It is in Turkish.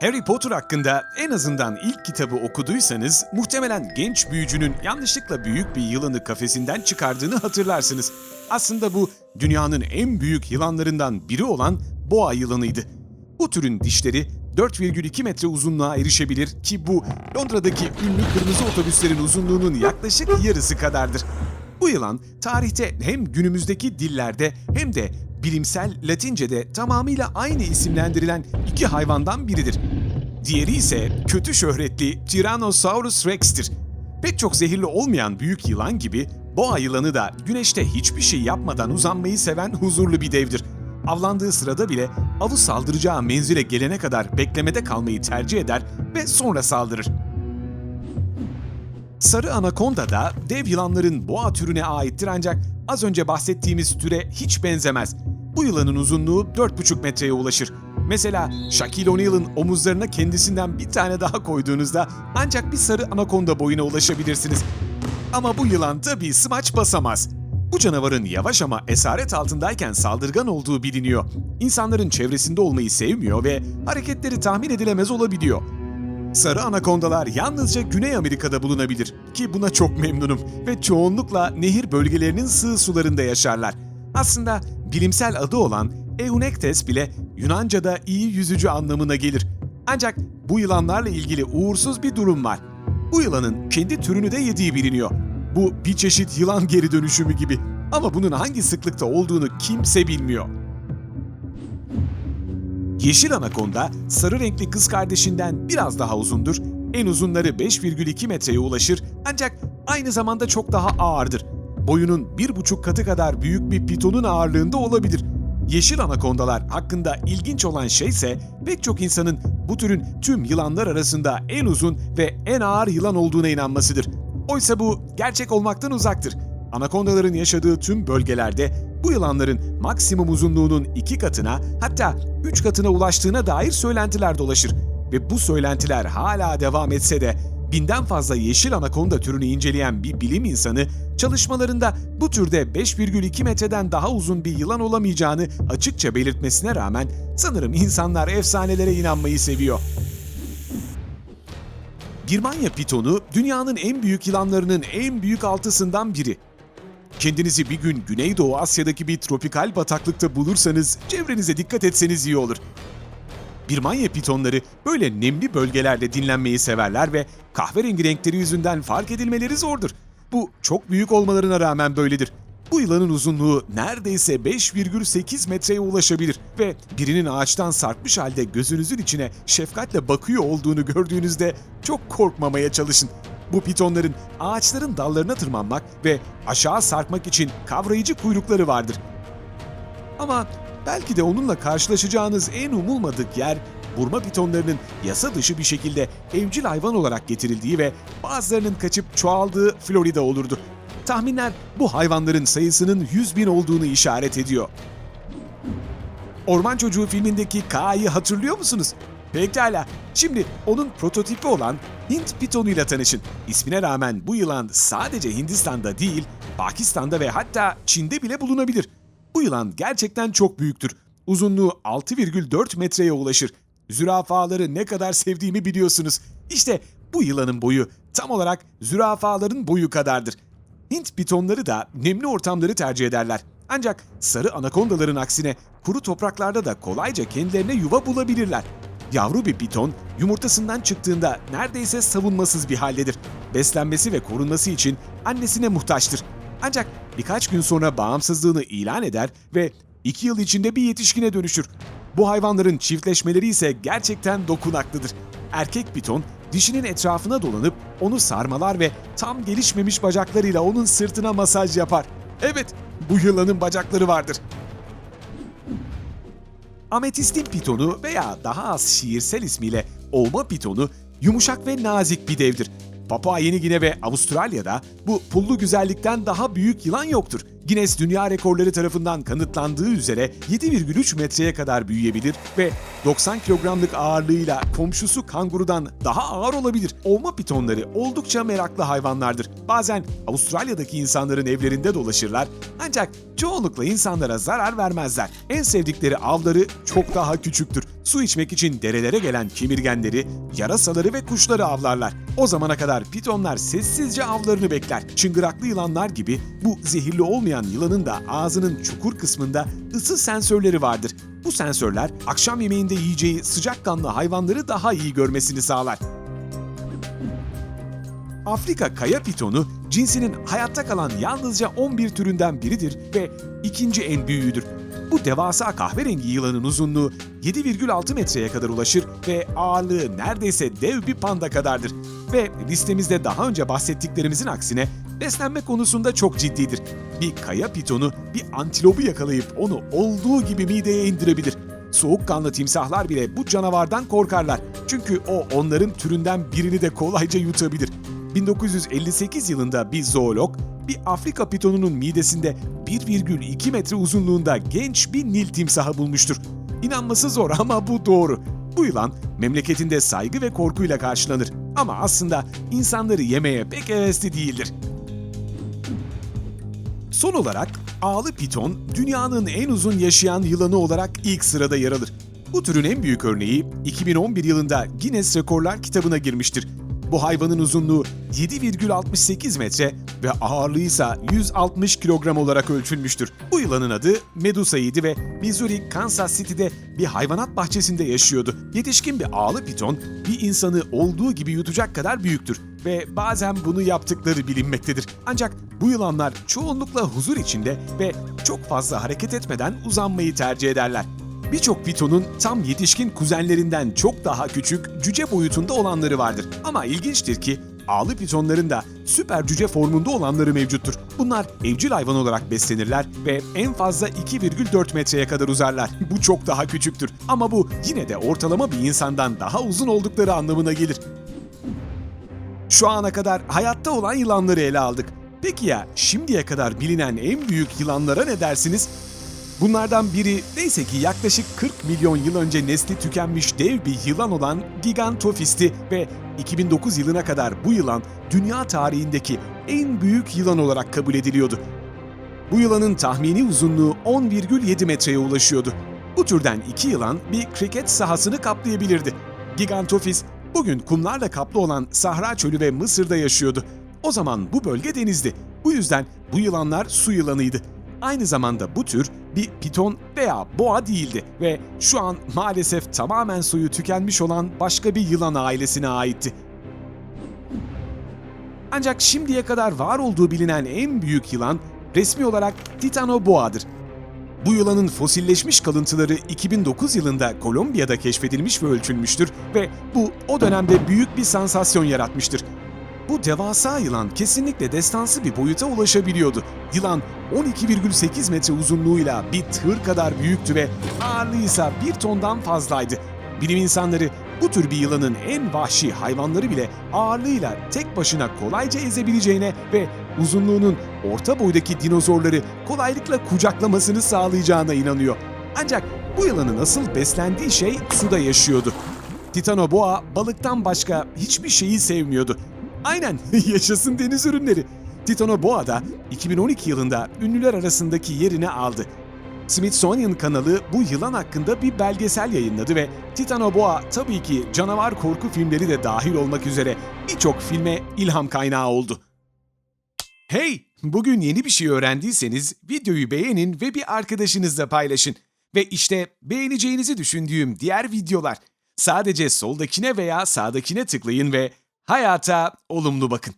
Harry Potter hakkında en azından ilk kitabı okuduysanız muhtemelen genç büyücünün yanlışlıkla büyük bir yılanı kafesinden çıkardığını hatırlarsınız. Aslında bu dünyanın en büyük yılanlarından biri olan boğa yılanıydı. Bu türün dişleri 4,2 metre uzunluğa erişebilir ki bu Londra'daki ünlü kırmızı otobüslerin uzunluğunun yaklaşık yarısı kadardır. Bu yılan tarihte hem günümüzdeki dillerde hem de bilimsel Latince'de tamamıyla aynı isimlendirilen iki hayvandan biridir. Diğeri ise kötü şöhretli Tyrannosaurus rex'tir. Pek çok zehirli olmayan büyük yılan gibi boğa yılanı da güneşte hiçbir şey yapmadan uzanmayı seven huzurlu bir devdir. Avlandığı sırada bile avı saldıracağı menzile gelene kadar beklemede kalmayı tercih eder ve sonra saldırır. Sarı anakonda da dev yılanların boğa türüne aittir ancak az önce bahsettiğimiz türe hiç benzemez. Bu yılanın uzunluğu 4,5 metreye ulaşır. Mesela Shaquille O'Neal'ın omuzlarına kendisinden bir tane daha koyduğunuzda ancak bir sarı anakonda boyuna ulaşabilirsiniz. Ama bu yılan tabii smaç basamaz. Bu canavarın yavaş ama esaret altındayken saldırgan olduğu biliniyor. İnsanların çevresinde olmayı sevmiyor ve hareketleri tahmin edilemez olabiliyor. Sarı anakondalar yalnızca Güney Amerika'da bulunabilir ki buna çok memnunum ve çoğunlukla nehir bölgelerinin sığ sularında yaşarlar. Aslında bilimsel adı olan Eunectes bile Yunanca'da iyi yüzücü anlamına gelir. Ancak bu yılanlarla ilgili uğursuz bir durum var. Bu yılanın kendi türünü de yediği biliniyor. Bu bir çeşit yılan geri dönüşümü gibi. Ama bunun hangi sıklıkta olduğunu kimse bilmiyor. Yeşil anakonda sarı renkli kız kardeşinden biraz daha uzundur. En uzunları 5,2 metreye ulaşır ancak aynı zamanda çok daha ağırdır. Boyunun 1,5 katı kadar büyük bir pitonun ağırlığında olabilir. Yeşil anakondalar hakkında ilginç olan şey ise pek çok insanın bu türün tüm yılanlar arasında en uzun ve en ağır yılan olduğuna inanmasıdır. Oysa bu gerçek olmaktan uzaktır. Anakondaların yaşadığı tüm bölgelerde bu yılanların maksimum uzunluğunun iki katına hatta üç katına ulaştığına dair söylentiler dolaşır. Ve bu söylentiler hala devam etse de binden fazla yeşil anakonda türünü inceleyen bir bilim insanı çalışmalarında bu türde 5,2 metreden daha uzun bir yılan olamayacağını açıkça belirtmesine rağmen sanırım insanlar efsanelere inanmayı seviyor. Birmanya pitonu dünyanın en büyük yılanlarının en büyük altısından biri. Kendinizi bir gün Güneydoğu Asya'daki bir tropikal bataklıkta bulursanız çevrenize dikkat etseniz iyi olur. Birmanya pitonları böyle nemli bölgelerde dinlenmeyi severler ve kahverengi renkleri yüzünden fark edilmeleri zordur. Bu çok büyük olmalarına rağmen böyledir. Bu yılanın uzunluğu neredeyse 5,8 metreye ulaşabilir ve birinin ağaçtan sarkmış halde gözünüzün içine şefkatle bakıyor olduğunu gördüğünüzde çok korkmamaya çalışın. Bu pitonların ağaçların dallarına tırmanmak ve aşağı sarkmak için kavrayıcı kuyrukları vardır. Ama belki de onunla karşılaşacağınız en umulmadık yer burma pitonlarının yasa dışı bir şekilde evcil hayvan olarak getirildiği ve bazılarının kaçıp çoğaldığı Florida olurdu. Tahminler bu hayvanların sayısının 100 bin olduğunu işaret ediyor. Orman Çocuğu filmindeki K'yı hatırlıyor musunuz? Pekala. Şimdi onun prototipi olan Hint pitonuyla tanışın. İsmine rağmen bu yılan sadece Hindistan'da değil, Pakistan'da ve hatta Çin'de bile bulunabilir. Bu yılan gerçekten çok büyüktür. Uzunluğu 6,4 metreye ulaşır. Zürafaları ne kadar sevdiğimi biliyorsunuz. İşte bu yılanın boyu tam olarak zürafaların boyu kadardır. Hint pitonları da nemli ortamları tercih ederler. Ancak sarı anakondaların aksine kuru topraklarda da kolayca kendilerine yuva bulabilirler. Yavru bir piton yumurtasından çıktığında neredeyse savunmasız bir haldedir. Beslenmesi ve korunması için annesine muhtaçtır. Ancak birkaç gün sonra bağımsızlığını ilan eder ve iki yıl içinde bir yetişkine dönüşür. Bu hayvanların çiftleşmeleri ise gerçekten dokunaklıdır. Erkek piton dişinin etrafına dolanıp onu sarmalar ve tam gelişmemiş bacaklarıyla onun sırtına masaj yapar. Evet, bu yılanın bacakları vardır. Ametistin pitonu veya daha az şiirsel ismiyle ovma pitonu yumuşak ve nazik bir devdir. Papua Yeni Gine ve Avustralya'da bu pullu güzellikten daha büyük yılan yoktur. Guinness Dünya Rekorları tarafından kanıtlandığı üzere 7,3 metreye kadar büyüyebilir ve 90 kilogramlık ağırlığıyla komşusu kangurudan daha ağır olabilir. Ovma pitonları oldukça meraklı hayvanlardır. Bazen Avustralya'daki insanların evlerinde dolaşırlar ancak çoğunlukla insanlara zarar vermezler. En sevdikleri avları çok daha küçüktür. Su içmek için derelere gelen kemirgenleri, yarasaları ve kuşları avlarlar. O zamana kadar pitonlar sessizce avlarını bekler. Çıngıraklı yılanlar gibi bu zehirli olmayan yılanın da ağzının çukur kısmında ısı sensörleri vardır. Bu sensörler akşam yemeğinde yiyeceği sıcakkanlı hayvanları daha iyi görmesini sağlar. Afrika kaya pitonu cinsinin hayatta kalan yalnızca 11 türünden biridir ve ikinci en büyüğüdür. Bu devasa kahverengi yılanın uzunluğu 7,6 metreye kadar ulaşır ve ağırlığı neredeyse dev bir panda kadardır. Ve listemizde daha önce bahsettiklerimizin aksine beslenme konusunda çok ciddidir. Bir kaya pitonu bir antilopu yakalayıp onu olduğu gibi mideye indirebilir. Soğukkanlı timsahlar bile bu canavardan korkarlar. Çünkü o onların türünden birini de kolayca yutabilir. 1958 yılında bir zoolog, bir Afrika pitonunun midesinde 1,2 metre uzunluğunda genç bir Nil timsahı bulmuştur. İnanması zor ama bu doğru. Bu yılan memleketinde saygı ve korkuyla karşılanır. Ama aslında insanları yemeye pek hevesli değildir. Son olarak ağlı piton dünyanın en uzun yaşayan yılanı olarak ilk sırada yer alır. Bu türün en büyük örneği 2011 yılında Guinness Rekorlar kitabına girmiştir. Bu hayvanın uzunluğu 7,68 metre ve ağırlığı ise 160 kilogram olarak ölçülmüştür. Bu yılanın adı Medusa'ydı ve Missouri, Kansas City'de bir hayvanat bahçesinde yaşıyordu. Yetişkin bir ağlı piton bir insanı olduğu gibi yutacak kadar büyüktür ve bazen bunu yaptıkları bilinmektedir. Ancak bu yılanlar çoğunlukla huzur içinde ve çok fazla hareket etmeden uzanmayı tercih ederler. Birçok pitonun tam yetişkin kuzenlerinden çok daha küçük cüce boyutunda olanları vardır. Ama ilginçtir ki ağlı pitonların da süper cüce formunda olanları mevcuttur. Bunlar evcil hayvan olarak beslenirler ve en fazla 2,4 metreye kadar uzarlar. Bu çok daha küçüktür ama bu yine de ortalama bir insandan daha uzun oldukları anlamına gelir. Şu ana kadar hayatta olan yılanları ele aldık. Peki ya şimdiye kadar bilinen en büyük yılanlara ne dersiniz? Bunlardan biri neyse ki yaklaşık 40 milyon yıl önce nesli tükenmiş dev bir yılan olan Gigantophis'ti ve 2009 yılına kadar bu yılan dünya tarihindeki en büyük yılan olarak kabul ediliyordu. Bu yılanın tahmini uzunluğu 10,7 metreye ulaşıyordu. Bu türden iki yılan bir kriket sahasını kaplayabilirdi. Gigantophis bugün kumlarla kaplı olan Sahra Çölü ve Mısır'da yaşıyordu. O zaman bu bölge denizdi. Bu yüzden bu yılanlar su yılanıydı. Aynı zamanda bu tür bir piton veya boğa değildi ve şu an maalesef tamamen suyu tükenmiş olan başka bir yılan ailesine aitti. Ancak şimdiye kadar var olduğu bilinen en büyük yılan resmi olarak Titanoboa'dır. Bu yılanın fosilleşmiş kalıntıları 2009 yılında Kolombiya'da keşfedilmiş ve ölçülmüştür ve bu o dönemde büyük bir sansasyon yaratmıştır. Bu devasa yılan kesinlikle destansı bir boyuta ulaşabiliyordu. Yılan 12,8 metre uzunluğuyla bir tır kadar büyüktü ve ağırlığı ise bir tondan fazlaydı. Bilim insanları bu tür bir yılanın en vahşi hayvanları bile ağırlığıyla tek başına kolayca ezebileceğine ve uzunluğunun orta boydaki dinozorları kolaylıkla kucaklamasını sağlayacağına inanıyor. Ancak bu yılanın asıl beslendiği şey suda yaşıyordu. Titanoboa balıktan başka hiçbir şeyi sevmiyordu. Aynen yaşasın deniz ürünleri. Titanoboa da 2012 yılında ünlüler arasındaki yerini aldı. Smithsonian kanalı bu yılan hakkında bir belgesel yayınladı ve Titanoboa tabii ki canavar korku filmleri de dahil olmak üzere birçok filme ilham kaynağı oldu. Hey! Bugün yeni bir şey öğrendiyseniz videoyu beğenin ve bir arkadaşınızla paylaşın. Ve işte beğeneceğinizi düşündüğüm diğer videolar. Sadece soldakine veya sağdakine tıklayın ve hayata olumlu bakın.